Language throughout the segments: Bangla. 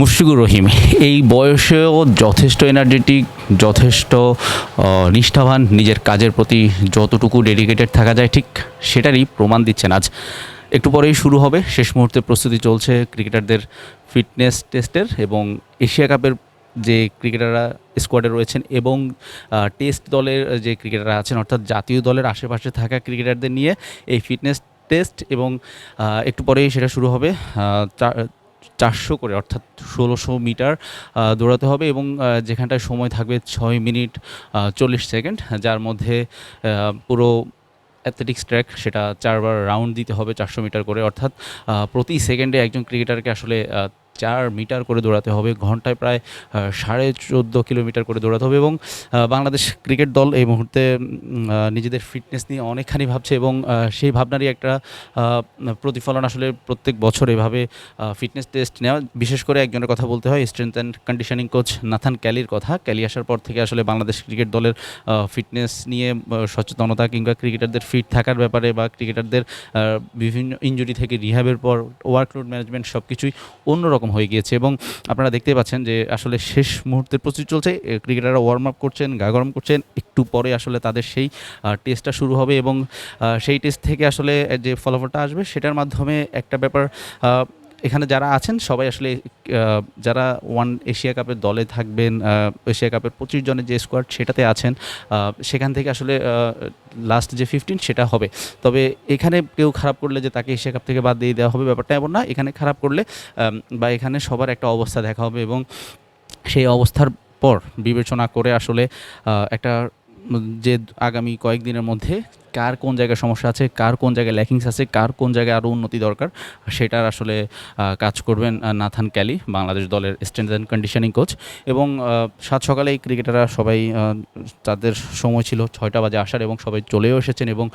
মুশফিকুর রহিম, এই বয়সেও যথেষ্ট এনার্জেটিক যথেষ্ট নিষ্ঠাবান, নিজের কাজের প্রতি যতটুকু ডেডিকেটেড থাকা যায়, ঠিক সেটারই প্রমাণ দিচ্ছেন আজ। একটু পরেই শুরু হবে, শেষ মুহূর্তে প্রস্তুতি চলছে ক্রিকেটারদের ফিটনেস টেস্টের এবং এশিয়া কাপের যে ক্রিকেটাররা স্কোয়াডে রয়েছেন এবং টেস্ট দলের যে ক্রিকেটাররা আছেন, অর্থাৎ জাতীয় দলের আশেপাশে থাকা ক্রিকেটারদের নিয়ে এই ফিটনেস টেস্ট এবং একটু পরেই সেটা শুরু হবে চারশো করে, অর্থাৎ ষোলোশো মিটার দৌড়াতে হবে এবং যেখানটায় সময় থাকবে ছয় মিনিট চল্লিশ সেকেন্ড, যার মধ্যে পুরো অ্যাথলেটিক্স ট্র্যাক সেটা চারবার রাউন্ড দিতে হবে চারশো মিটার করে, অর্থাৎ প্রতি সেকেন্ডে একজন ক্রিকেটারকে আসলে চার মিটার করে দৌড়াতে হবে, ঘন্টায় প্রায় সাড়ে চোদ্দ কিলোমিটার করে দৌড়াতে হবে এবং বাংলাদেশ ক্রিকেট দল এই মুহূর্তে নিজেদের ফিটনেস নিয়ে অনেকখানি ভাবছে এবং সেই ভাবনারই একটা প্রতিফলন আসলে প্রত্যেক বছর এভাবে ফিটনেস টেস্ট নেওয়া, বিশেষ করে একজনের কথা বলতে হয় strength and conditioning coach Nathan ক্যালির কথা। ক্যালি আসার পর থেকে আসলে বাংলাদেশ ক্রিকেট দলের ফিটনেস নিয়ে সচেতনতা কিংবা ক্রিকেটারদের ফিট থাকার ব্যাপারে বা ক্রিকেটারদের বিভিন্ন ইনজুরি থেকে রিহ্যাবের পর ওয়ার্কলোড ম্যানেজমেন্ট সব কিছুই অন্যরকম হয়ে গিয়েছে এবং আপনারা দেখতে পাচ্ছেন যে আসলে শেষ মুহূর্তের প্রস্তুতি চলছে। ক্রিকেটাররা ওয়ার্ম আপ করছেন, গা গরম করছেন, একটু পরে আসলে তাদের সেই টেস্টটা শুরু হবে এবং সেই টেস্ট থেকে আসলে যে ফলাফলটা আসবে সেটার মাধ্যমে একটা ব্যাপার এখানে যারা আছেন, সবাই আসলে যারা ওয়ান এশিয়া কাপের দলে থাকবেন এশিয়া কাপের পঁচিশ জনের যে স্কোয়াড সেটাতে আছেন সেখান থেকে আসলে লাস্ট যে ফিফটিন সেটা হবে। তবে এখানে কেউ খারাপ করলে যে তাকে এশিয়া কাপ থেকে বাদ দিয়ে দেওয়া হবে ব্যাপারটা এমন না। এখানে খারাপ করলে বা এখানে সবার একটা অবস্থা দেখা হবে এবং সেই অবস্থার পর বিবেচনা করে আসলে একটা যে আগামী কয়েকদিনের মধ্যে কার কোন জায়গায় সমস্যা আছে, কার কোন জায়গায় ল্যাকিংস আছে, কার কোন জায়গায় আরও উন্নতি দরকার, সেটার আসলে কাজ করবেন নাথান ক্যালি, বাংলাদেশ দলের স্ট্রেংথ অ্যান্ড কন্ডিশনিং কোচ এবং সাত সকালে এই ক্রিকেটাররা সবাই তাদের সময় ছিল ছয়টা বাজে আসার এবং সবাই চলেও এসেছেন এবং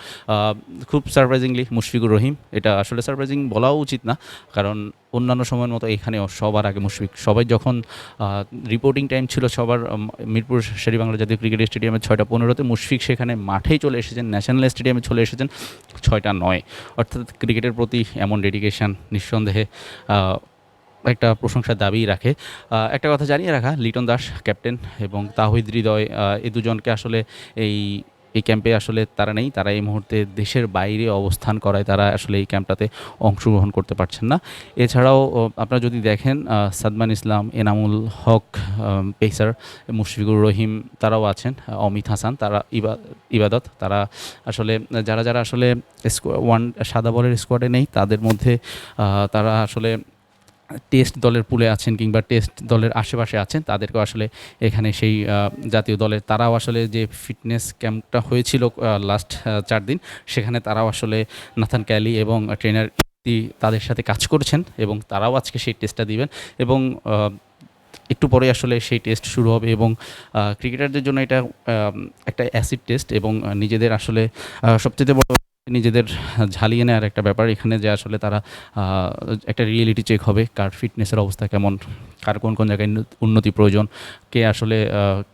খুব সারপ্রাইজিংলি মুশফিকুর রহিম, এটা আসলে সারপ্রাইজিং বলাও উচিত না, কারণ অন্যান্য সময়ের মতো এখানেও সবার আগে মুশফিক, সবাই যখন রিপোর্টিং টাইম ছিল সবার মিরপুর শেরিবাংলা জাতীয় ক্রিকেট স্টেডিয়ামে ছয়টা পনেরোতে মুশফিক সেখানে মাঠেই চলে এসেছেন ন্যাশনাল স্টেডিয়ামে চলে এসেছেন ছয়টা নয়। অর্থাৎ ক্রিকেটের প্রতি এমন ডেডিকেশান নিঃসন্দেহে একটা প্রশংসার দাবি রাখে। একটা কথা জানিয়ে রাখা, লিটন দাস ক্যাপ্টেন এবং তাহিদ হৃদয় এ দুজনকে আসলে এই এই ক্যাম্পে আসলে তারা নেই। তারা এই মুহূর্তে দেশের বাইরে অবস্থান করায় তারা আসলে এই ক্যাম্পটাতে অংশগ্রহণ করতে পারছেন না। এছাড়াও আপনারা যদি দেখেন সাদমান ইসলাম, এনামুল হক পেসার, মুশফিকুর রহিম তারাও আছেন অমিত হাসান, তারা ইবা, ইবাদত, তারা আসলে, যারা যারা আসলে ওয়ান সাদা বলের স্কোয়াডে নেই, তাদের মধ্যে তারা আসলে টেস্ট দলের পুলে আছেন কিংবা টেস্ট দলের আশেপাশে আছেন, তাদেরকেও আসলে এখানে সেই জাতীয় দলের, তারাও আসলে যে ফিটনেস ক্যাম্পটা হয়েছিল লাস্ট চার দিন, সেখানে তারাও আসলে নাথান ক্যালি এবং ট্রেনার তাদের সাথে কাজ করছেন এবং তারাও আজকে সেই টেস্টটা দিবেন এবং একটু পরে আসলে সেই টেস্ট শুরু হবে এবং ক্রিকেটারদের জন্য এটা একটা অ্যাসিড টেস্ট এবং নিজেদের আসলে সবচেয়ে বড় নিজেদের ঝালিয়ে নেওয়ার একটা ব্যাপার। এখানে যে আসলে তারা একটা রিয়েলিটি চেক হবে, কার ফিটনেসের অবস্থা কেমন। কার কোন কোন জায়গায় উন্নতি প্রয়োজন, কে আসলে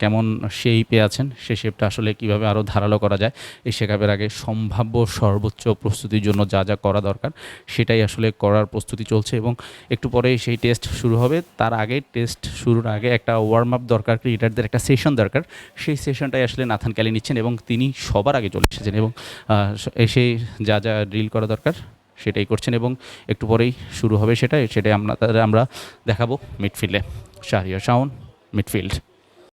কেমন শেপে আছেন সেই শেপটা আসলে কীভাবে আরও ধারালো করা যায়, এই শেখাবের আগে সম্ভাব্য সর্বোচ্চ প্রস্তুতির জন্য যা যা করা দরকার, সেটাই আসলে করার প্রস্তুতি চলছে এবং একটু পরেই সেই টেস্ট শুরু হবে। তার আগে টেস্ট শুরুর আগে একটা ওয়ার্ম আপ দরকার ক্রিকেটারদের একটা সেশন দরকার। সেই সেশনটাই আসলে নাথান ক্যালি নিচ্ছেন এবং তিনি সবার আগে চলে এসেছেন এবং এসে যা যা ড্রিল করা দরকার সেটাই করছেন এবং একটু পরেই শুরু হবে সেটাই সেটাই আমরা আমরা দেখাবো মিডফিল্ডে শাহরিয়া শাওন মিডফিল্ড